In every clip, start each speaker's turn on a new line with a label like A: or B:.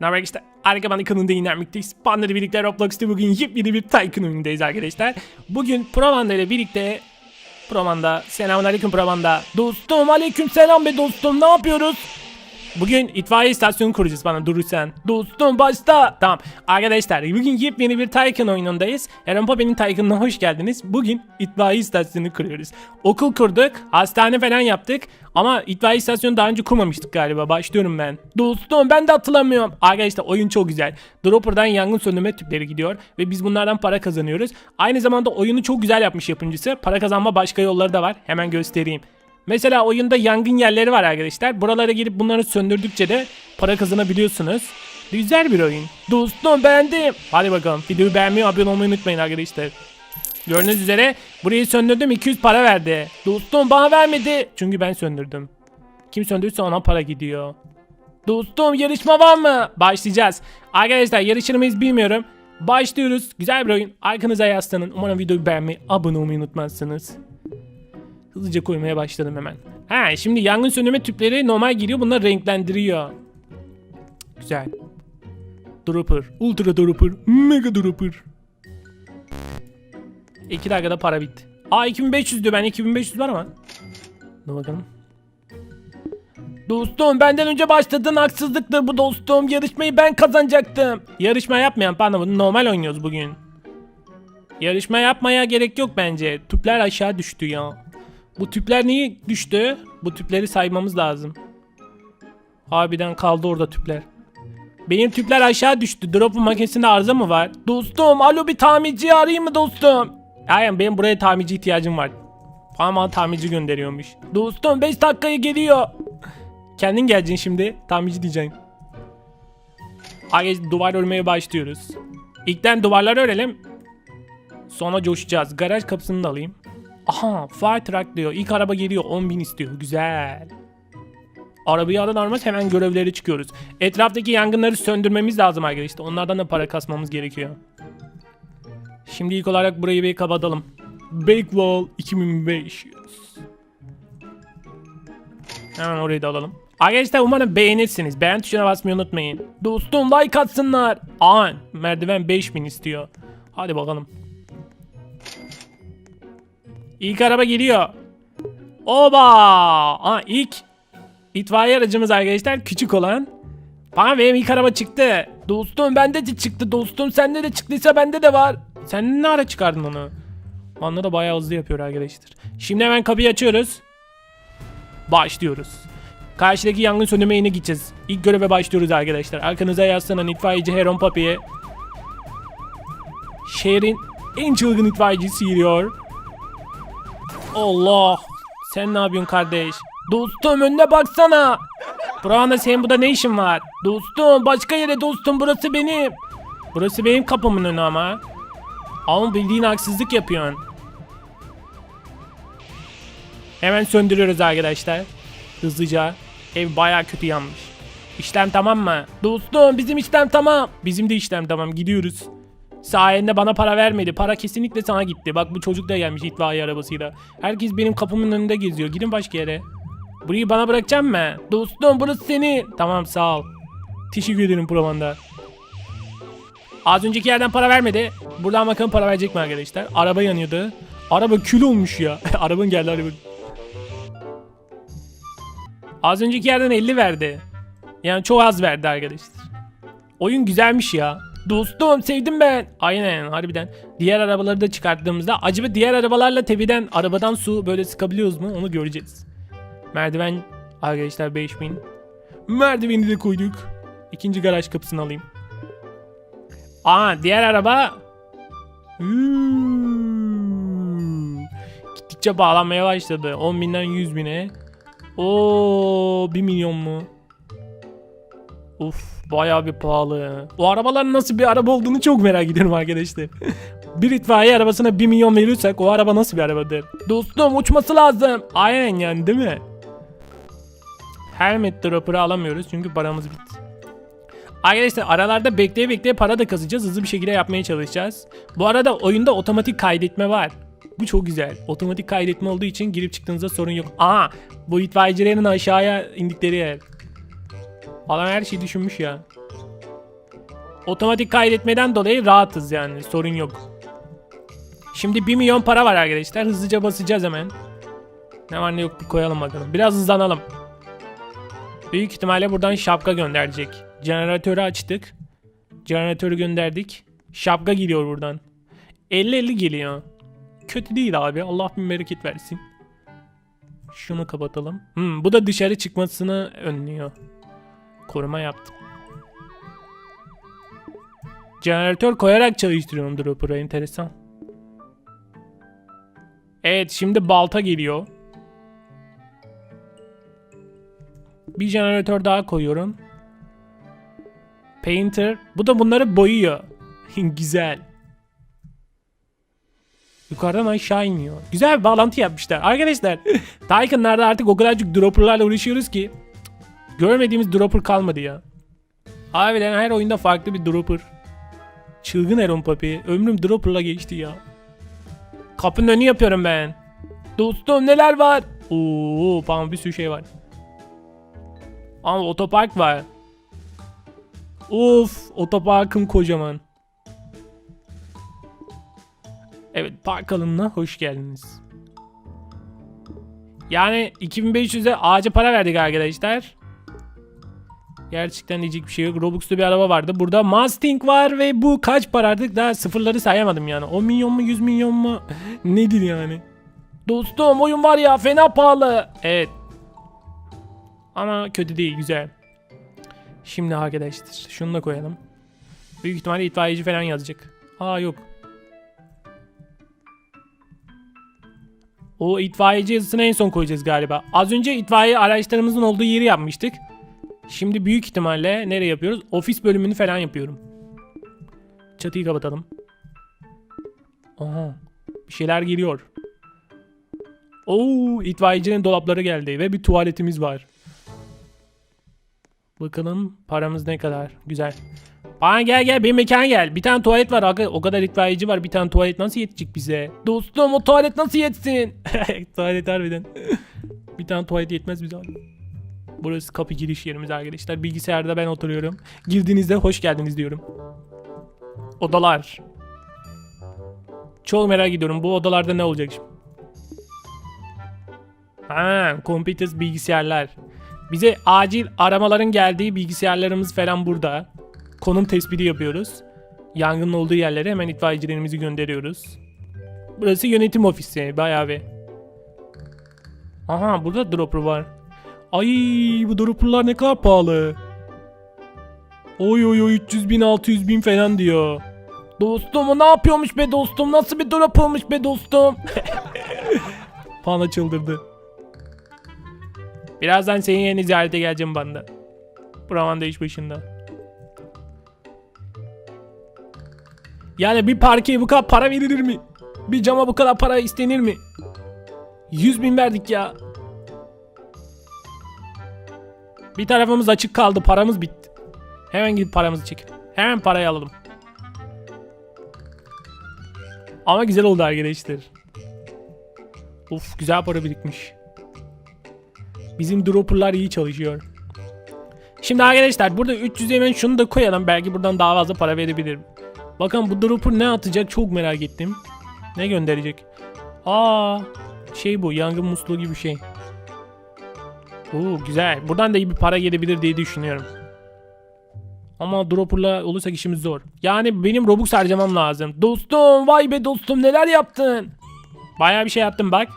A: Merhaba işte Arkaman kanalında inanmakteyiz. Panda ile birlikte Roblox'ta bugün yepyeni bir Tycoon oyunundayız arkadaşlar. Bugün Provanda ile birlikte Provanda, selamünaleyküm Provanda. Dostum aleyküm selam be dostum ne yapıyoruz? Bugün itfaiye istasyonu kuracağız bana durursan. Dostum başta. Tamam. Arkadaşlar bugün yepyeni bir Tycoon oyunundayız. Eren Pape'nin Tycoon'una hoş geldiniz. Bugün itfaiye istasyonu kuruyoruz. Okul kurduk. Hastane falan yaptık. Ama itfaiye istasyonu daha önce kurmamıştık galiba. Başlıyorum ben. Dostum ben de hatırlamıyorum. Arkadaşlar oyun çok güzel. Dropper'dan yangın söndürme tüpleri gidiyor. Ve biz bunlardan para kazanıyoruz. Aynı zamanda oyunu çok güzel yapmış yapımcısı. Para kazanma başka yolları da var. Hemen göstereyim. Mesela oyunda yangın yerleri var arkadaşlar. Buralara girip bunları söndürdükçe de para kazanabiliyorsunuz. Güzel bir oyun. Dostum beğendim. Hadi bakalım. Videoyu beğenmeyi, abone olmayı unutmayın arkadaşlar. Gördüğünüz üzere burayı söndürdüm 200 para verdi. Dostum bana vermedi. Çünkü ben söndürdüm. Kim söndürürse ona para gidiyor. Dostum yarışma var mı? Başlayacağız. Arkadaşlar yarışır mıyız bilmiyorum. Başlıyoruz. Güzel bir oyun. Arkanıza yaslanın. Umarım videoyu beğenmeyi, abone olmayı unutmazsınız. Hızlıca koymaya başladım hemen. Ha şimdi yangın söndürme tüpleri normal giriyor. Bunlar renklendiriyor. Güzel. Dropper. Ultra dropper. Mega dropper. 2 dakikada para bitti. Aa 2500 diyor. Ben 2500 var ama. Dur bakalım. Dostum benden önce başladın haksızlıktır bu dostum. Yarışmayı ben kazanacaktım. Yarışma yapmayan pardon normal oynuyoruz bugün. Yarışma yapmaya gerek yok bence. Tüpler aşağı düştü ya. Bu tüpler niye düştü? Bu tüpleri saymamız lazım. Harbiden kaldı orada tüpler. Benim tüpler aşağı düştü. Drop'un makinesinde arıza mı var? Dostum alo bir tamirci arayayım mı dostum? Aynen benim buraya tamirci ihtiyacım var. Ama tamirci gönderiyormuş. Dostum 5 dakikaya geliyor. Kendin geleceksin şimdi. Tamirci diyeceksin. Hadi duvar örmeye başlıyoruz. İlkten duvarları örelim. Sonra coşacağız. Garaj kapısını da alayım. Aha fire truck diyor. İlk araba geliyor 10.000 istiyor. Güzel. Arabayı alır almaz hemen görevleri çıkıyoruz. Etraftaki yangınları söndürmemiz lazım arkadaşlar. Onlardan da para kasmamız gerekiyor. Şimdi ilk olarak burayı bir kapatalım. Bakewall 2500. Hemen orayı da alalım. Arkadaşlar umarım beğenirsiniz. Beğen tuşuna basmayı unutmayın. Dostum like atsınlar. Aa merdiven 5000 istiyor. Hadi bakalım. İlk araba geliyor. Oba! Aa, ilk itfaiye aracımız arkadaşlar küçük olan. Bana benim ilk araba çıktı. Dostum bende de çıktı dostum. Sende de çıktıysa bende de var. Sen ne ara çıkardın onu? Anla da bayağı hızlı yapıyor arkadaşlar. Şimdi hemen kapıyı açıyoruz. Başlıyoruz. Karşıdaki yangın söndürme yine gideceğiz. İlk göreve başlıyoruz arkadaşlar. Arkanıza yaslanan itfaiyeci Heron Papi'ye. Şehrin en çılgın itfaiyecisi geliyor. Allah. Sen ne yapıyorsun kardeş? Dostum önüne baksana. Buranın senin burada ne işin var? Dostum başka yere dostum burası benim. Burası benim kapımın önü ama. Ama bildiğin haksızlık yapıyorsun. Hemen söndürüyoruz arkadaşlar. Hızlıca. Ev baya kötü yanmış. İşlem tamam mı? Dostum bizim işlem tamam. Bizim de işlem tamam gidiyoruz. Sayende bana para vermedi. Para kesinlikle sana gitti. Bak bu çocuk da gelmiş itfaiye arabasıyla. Herkes benim kapımın önünde geziyor. Gidin başka yere. Burayı bana bırakacak mı? Dostum burası seni. Tamam sağ ol. Teşekkür ederim Provanda. Az önceki yerden para vermedi. Buradan bakalım para verecek mi arkadaşlar? Araba yanıyordu. Araba kül olmuş ya. Arabanın geldi araba. Az önceki yerden 50 verdi. Yani çok az verdi arkadaşlar. Oyun güzelmiş ya. Dostum sevdim ben. Aynen harbiden. Diğer arabaları da çıkarttığımızda acaba diğer arabalarla tepeden arabadan su böyle sıkabiliyoruz mu onu göreceğiz. Merdiven arkadaşlar 5000. Merdiveni de koyduk. İkinci garaj kapısını alayım. Aa diğer araba. Hmm. Gittikçe bağlanmaya başladı. 10 binden 100 bine. Oo 1 milyon mu? Uf bayağı bir pahalı. O arabaların nasıl bir araba olduğunu çok merak ediyorum arkadaşlar. bir itfaiye arabasına 1 milyon verirsek o araba nasıl bir arabadır? Dostum uçması lazım. Aynen yani değil mi? Helmet dropper'ı alamıyoruz çünkü paramız bitti. Arkadaşlar aralarda bekleye bekleye para da kazacağız. Hızlı bir şekilde yapmaya çalışacağız. Bu arada oyunda otomatik kaydetme var. Bu çok güzel. Otomatik kaydetme olduğu için girip çıktığınızda sorun yok. Aa bu itfaiyecilerin aşağıya indikleri yer. Adam her şeyi düşünmüş ya. Otomatik kaydetmeden dolayı rahatız yani sorun yok. Şimdi 1 milyon para var arkadaşlar. Hızlıca basacağız hemen. Ne var ne yok bir koyalım bakalım. Biraz hızlanalım. Büyük ihtimalle buradan şapka gönderecek. Jeneratörü açtık. Jeneratörü gönderdik. Şapka geliyor buradan. 50-50 geliyor. Kötü değil abi. Allah bin bereket versin. Şunu kapatalım. Hmm, bu da dışarı çıkmasını önlüyor. Koruma yaptım. Jeneratör koyarak çalıştırıyorum dropper'ı. Enteresan. Evet şimdi balta geliyor. Bir jeneratör daha koyuyorum. Painter. Bu da bunları boyuyor. Güzel. Yukarıdan aşağı iniyor. Güzel bir bağlantı yapmışlar. Arkadaşlar Tycoon'larda artık o kadar çok dropperlarla uğraşıyoruz ki görmediğimiz dropper kalmadı ya. Harbiden her oyunda farklı bir dropper. Çılgın Eron Papi. Ömrüm dropper'la geçti ya. Kapının önü yapıyorum ben. Dostum neler var? Oo, tamam bir sürü şey var. Ama otopark var. Of, otoparkım kocaman. Evet, park alanına hoş geldiniz. Yani 2500'e ağaca para verdik arkadaşlar. Gerçekten diyecek bir şey yok. Robux'ta bir araba vardı. Burada Mustang var ve bu kaç para artık? Daha sıfırları sayamadım yani. 10 milyon mu 100 milyon mu? Nedir yani? Dostum oyun var ya fena pahalı. Evet. Ama kötü değil güzel. Şimdi arkadaşlar şunu da koyalım. Büyük ihtimalle itfaiyeci falan yazacak. Aa yok. O itfaiyeci yazısını en son koyacağız galiba. Az önce itfaiye araçlarımızın olduğu yeri yapmıştık. Şimdi büyük ihtimalle nereye yapıyoruz? Ofis bölümünü falan yapıyorum. Çatıyı kapatalım. Aha. Bir şeyler geliyor. Oo, itfaiyecinin dolapları geldi ve bir tuvaletimiz var. Bakalım paramız ne kadar. Güzel. Bana gel gel benim mekana gel. Bir tane tuvalet var. O kadar itfaiyeci var. Bir tane tuvalet nasıl yetecek bize? Dostum o tuvalet nasıl yetsin? tuvalet harbiden. bir tane tuvalet yetmez bize abi. Burası kapı giriş yerimiz arkadaşlar. Bilgisayarda ben oturuyorum. Girdiğinizde hoş geldiniz diyorum. Odalar. Çok merak ediyorum. Bu odalarda ne olacak şimdi? Ha, computers bilgisayarlar. Bize acil aramaların geldiği bilgisayarlarımız falan burada. Konum tespiti yapıyoruz. Yangının olduğu yerlere hemen itfaiyecilerimizi gönderiyoruz. Burası yönetim ofisi. Bayağı bir. Aha burada dropper var. Ay bu dropperlar ne kadar pahalı. Oy oy oy 300 bin 600 bin falan diyor. Dostum o ne yapıyormuş be dostum? Nasıl bir droppermış be dostum? Pana çıldırdı. Birazdan senin yerine ziyarete geleceğim banda. Buraman da iş başında. Yani bir parkeye bu kadar para verilir mi? Bir cama bu kadar para istenir mi? 100 bin verdik ya. Bir tarafımız açık kaldı. Paramız bitti. Hemen gidip paramızı çekelim. Hemen parayı alalım. Ama güzel oldu arkadaşlar. Uf güzel para birikmiş. Bizim dropperlar iyi çalışıyor. Şimdi arkadaşlar burada 300 hemen şunu da koyalım. Belki buradan daha fazla para verebilirim. Bakın bu dropper ne atacak çok merak ettim. Ne gönderecek? Aa şey bu yangın musluğu gibi bir şey. Oo güzel. Buradan da iyi bir para gelebilir diye düşünüyorum. Ama dropper'la olursak işimiz zor. Yani benim Robux harcamam lazım. Dostum vay be dostum neler yaptın? Bayağı bir şey yaptım bak.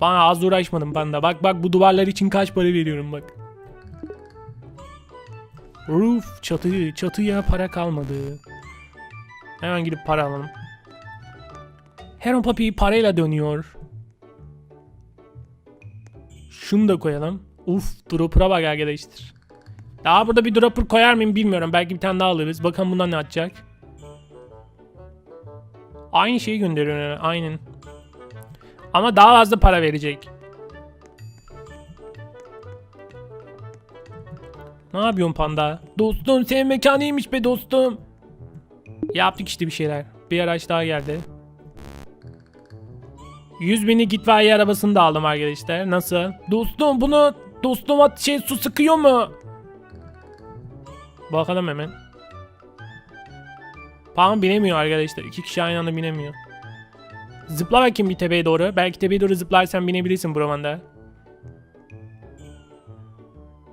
A: Bana az uğraşmadım ben de. Bak bak bu duvarlar için kaç para veriyorum bak. Roof çatı çatıya para kalmadı. Hemen gidip para alalım. Heron Papi parayla dönüyor. Şunu da koyalım. Uf dropper'a bak arkadaşlar. Daha burada bir dropper koyar mıyım bilmiyorum. Belki bir tane daha alırız. Bakalım bundan ne atacak. Aynı şeyi gönderiyor. Aynen. Ama daha fazla para verecek. Ne yapıyorsun panda? Dostum senin mekanıymış be dostum. Yaptık işte bir şeyler. Bir araç daha geldi. 100 binlik itfaiye arabasını da aldım arkadaşlar. Nasıl? Dostum bunu dostuma şey su sıkıyor mu? Bakalım hemen. Tamam binemiyor arkadaşlar. İki kişi aynı anda binemiyor. Zıpla bakayım bir tepeye doğru. Belki tepeye doğru zıplarsan binebilirsin Broman'da.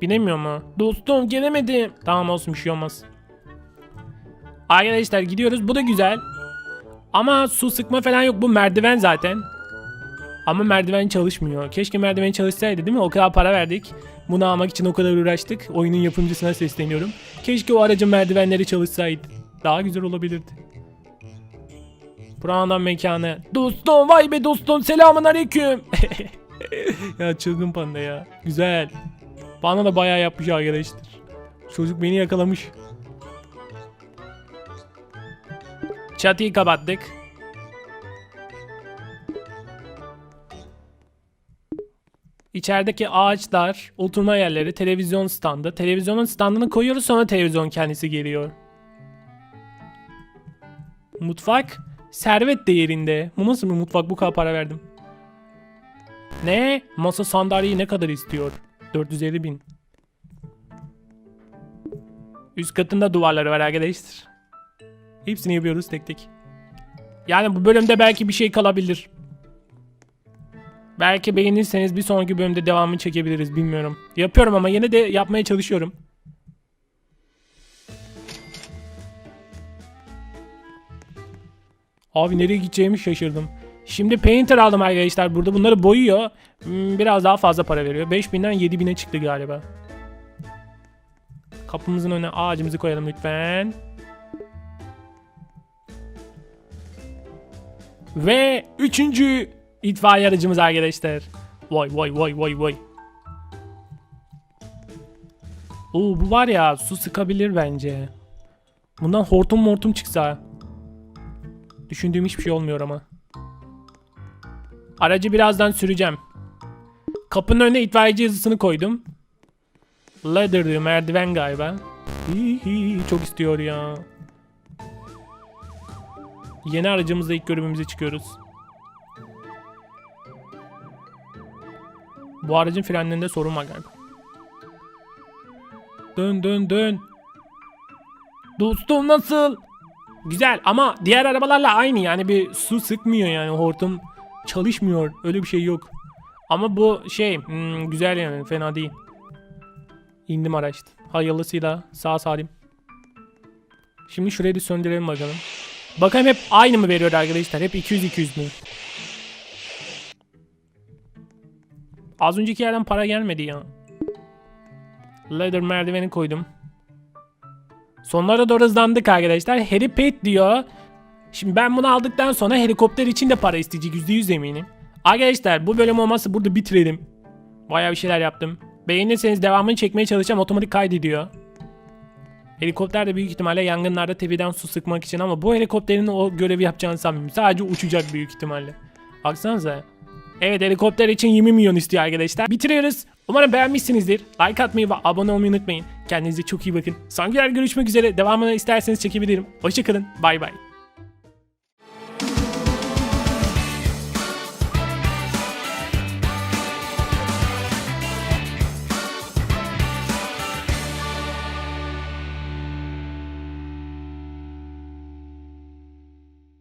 A: Binemiyor mu? Dostum gelemedim. Tamam olsun bir şey olmaz. Arkadaşlar gidiyoruz. Bu da güzel. Ama su sıkma falan yok. Bu merdiven zaten. Ama merdiven çalışmıyor. Keşke merdiven çalışsaydı değil mi? O kadar para verdik. Bunu almak için o kadar uğraştık. Oyunun yapımcısına sesleniyorum. Keşke o aracın merdivenleri çalışsaydı. Daha güzel olabilirdi. Buranın mekanı. Dostum vay be dostum selamun aleyküm. ya çılgın panda ya. Güzel. Bana da bayağı yapmış arkadaşlar. Çocuk beni yakalamış. Çatıyı kapattık. İçerideki ağaçlar, oturma yerleri, televizyon standı. Televizyonun standını koyuyoruz sonra televizyon kendisi geliyor. Mutfak servet değerinde. Bu nasıl bir mutfak bu kadar para verdim. Ne? Masa sandalyeyi ne kadar istiyor? 450 bin. Üst katında duvarları var arkadaşlar. Hepsini yapıyoruz tek tek. Yani bu bölümde belki bir şey kalabilir. Belki beğenirseniz bir sonraki bölümde devamını çekebiliriz bilmiyorum. Yapıyorum ama yine de yapmaya çalışıyorum. Abi nereye gideceğimi şaşırdım. Şimdi painter aldım arkadaşlar burada. Bunları boyuyor. Hmm, Biraz daha fazla para veriyor. 5000'den 7000'e çıktı galiba. Kapımızın önüne ağacımızı koyalım lütfen. Ve üçüncü itfaiye aracımız arkadaşlar. Vay vay vay vay vay. Oo bu var ya su sıkabilir bence. Bundan hortum mortum çıksa. Düşündüğüm hiçbir şey olmuyor ama. Aracı birazdan süreceğim. Kapının önüne itfaiyeci yazısını koydum. Ladder diyor merdiven galiba. Hihi, çok istiyor ya. Yeni aracımızla ilk görevimize çıkıyoruz. Bu aracın frenlerinde sorun var galiba. Dön dön dön. Dostum nasıl? Güzel ama diğer arabalarla aynı yani bir su sıkmıyor yani hortum çalışmıyor öyle bir şey yok. Ama bu şey hmm, güzel yani fena değil. İndim araçta. Hayırlısıyla sağ salim. Şimdi şurayı da söndürelim bakalım. Bakalım hep aynı mı veriyor arkadaşlar? Hep 200-200 mü? Az önceki yerden para gelmedi ya. Ladder merdiveni koydum. Sonlara doğru hızlandık arkadaşlar. Harry Pet diyor. Şimdi ben bunu aldıktan sonra helikopter için de para isteyecek %100 eminim. Arkadaşlar bu bölüm olmazsa burada bitirelim. Bayağı bir şeyler yaptım. Beğenirseniz devamını çekmeye çalışacağım. Otomatik kaydediyor. Helikopter de büyük ihtimalle yangınlarda tepeden su sıkmak için ama bu helikopterin o görevi yapacağını sanmıyorum. Sadece uçacak büyük ihtimalle. Baksanıza. Evet helikopter için 20 milyon istiyor arkadaşlar. Bitiriyoruz. Umarım beğenmişsinizdir. Like atmayı ve abone olmayı unutmayın. Kendinize çok iyi bakın. Sonrakiler görüşmek üzere. Devamını isterseniz çekebilirim. Hoşçakalın. Bay bay.